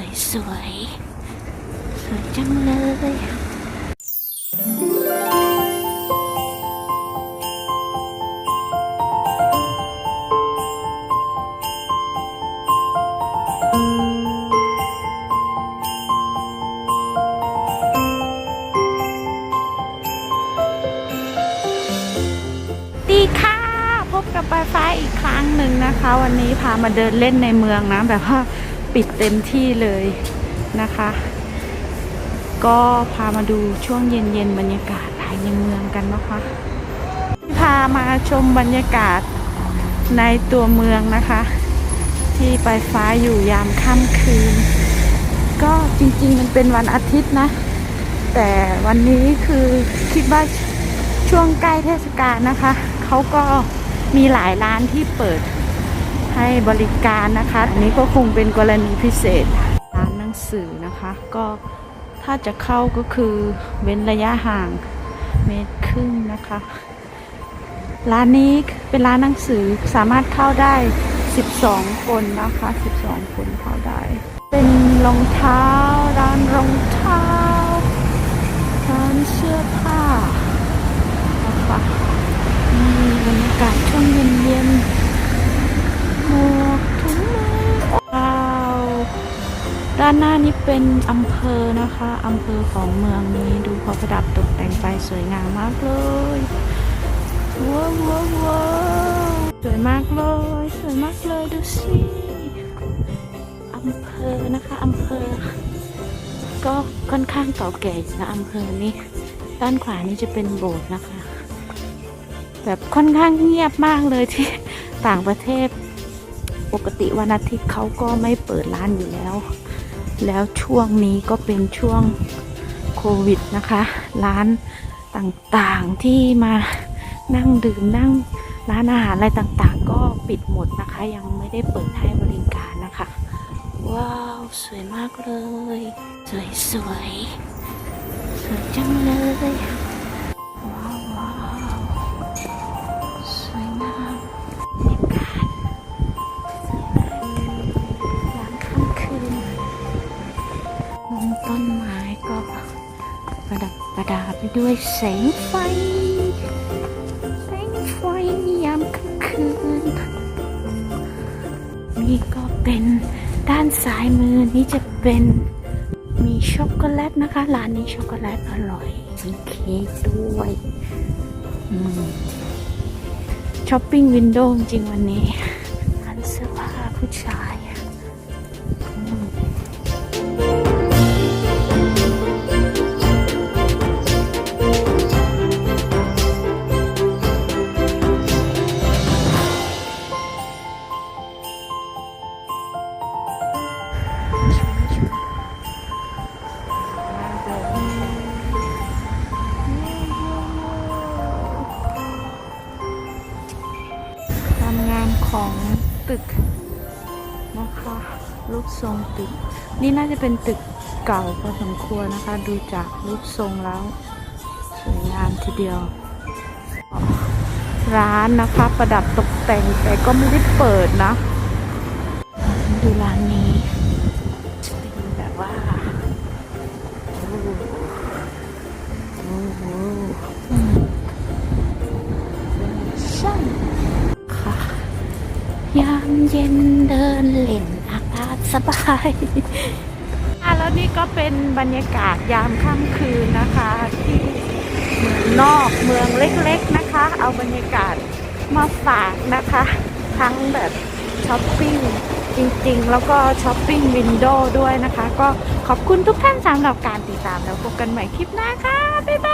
วยสวยสวยจังเลยดีค่ะ พบกับปลายฟ้าอีกครั้งหนึ่งนะคะ วันนี้พามาเดินเล่นในเมืองนะ แบบว่า ปิดเต็มที่เลยนะคะ ก็พามาดูช่วงเย็นๆบรรยากาศภายในเมืองกันนะคะ พามาชมบรรยากาศในตัวเมืองนะคะ ที่ปลายฟ้าอยู่ยามค่ำคืน ก็จริงๆมันเป็นวันอาทิตย์นะ แต่วันนี้คือคิดว่าช่วงใกล้เทศกาลนะคะ เขาก็มีหลายร้านที่เปิด ให้บริการนะคะ อันนี้ก็คงเป็นกรณีพิเศษร้านหนังสือนะคะ ก็ถ้าจะเข้าก็คือเว้นระยะห่างเมตรครึ่งนะคะ ร้านนี้เป็นร้านหนังสือสามารถเข้าได้ 12 คนนะคะ 12 คนเข้าได้ เป็นรองเท้าร้านรองเท้า ด้านหน้านี้เป็นอำเภอนะคะอำเภอของเมืองนี้ดูเขาประดับตกแต่งไปสวยงามมากเลยว้าวว้าววาวสวยมากเลย สวยมากเลยดูสิอำเภอนะคะอำเภอ ก็ค่อนข้างเก่าแก่นะอำเภอนี้ ด้านขวานี่จะเป็นโบสถ์นะคะ แบบค่อนข้างเงียบมากเลยที่ต่างประเทศ ปกติวันอาทิตย์เขาก็ไม่เปิดร้านอยู่แล้ว แล้วช่วงนี้ก็เป็นช่วงโควิดนะคะ ร้านต่างๆที่มานั่งดื่มนั่งร้านอาหารอะไรต่างๆ ก็ปิดหมดนะคะ ยังไม่ได้เปิดให้บริการนะคะ ว้าว สวยมากเลย สวยสวยสวยจังเลย ดาไปด้วยแสงไฟ แสงไฟยามค่ำคืน นี่ก็เป็นด้านซ้ายมือนี่จะเป็นมีช็อกโกแลตนะคะ ร้านนี้ช็อกโกแลตอร่อยมีเค้กด้วยช้อปปิ้งวินโดว์จริงวันนี้ร้านเสื้อผ้าผู้ชาย รูปทรงตึก นี่น่าจะเป็นตึกเก่าพอสมควรนะคะ ดูจากรูปทรงแล้ว สวยงามทีเดียว ร้านนะคะประดับตกแต่งแต่ก็ไม่ได้เปิดนะ ดูร้านนี้จะเป็นแบบว่าโอ้โหโอ้โหอืมใช่ค่ะยามเย็นเดินเล่น สบายแล้วนี่ก็เป็นบรรยากาศยามค่ำคืนนะคะ ที่เมืองนอกเมืองเล็กๆนะคะ เอาบรรยากาศมาฝากนะคะ ทั้งแบบช้อปปิ้งจริงๆ แล้วก็ช้อปปิ้งวินโดว์ด้วยนะคะ ก็ขอบคุณทุกท่านสำหรับการติดตามแล้วพบกันใหม่คลิปหน้าค่ะ บ๊ายบาย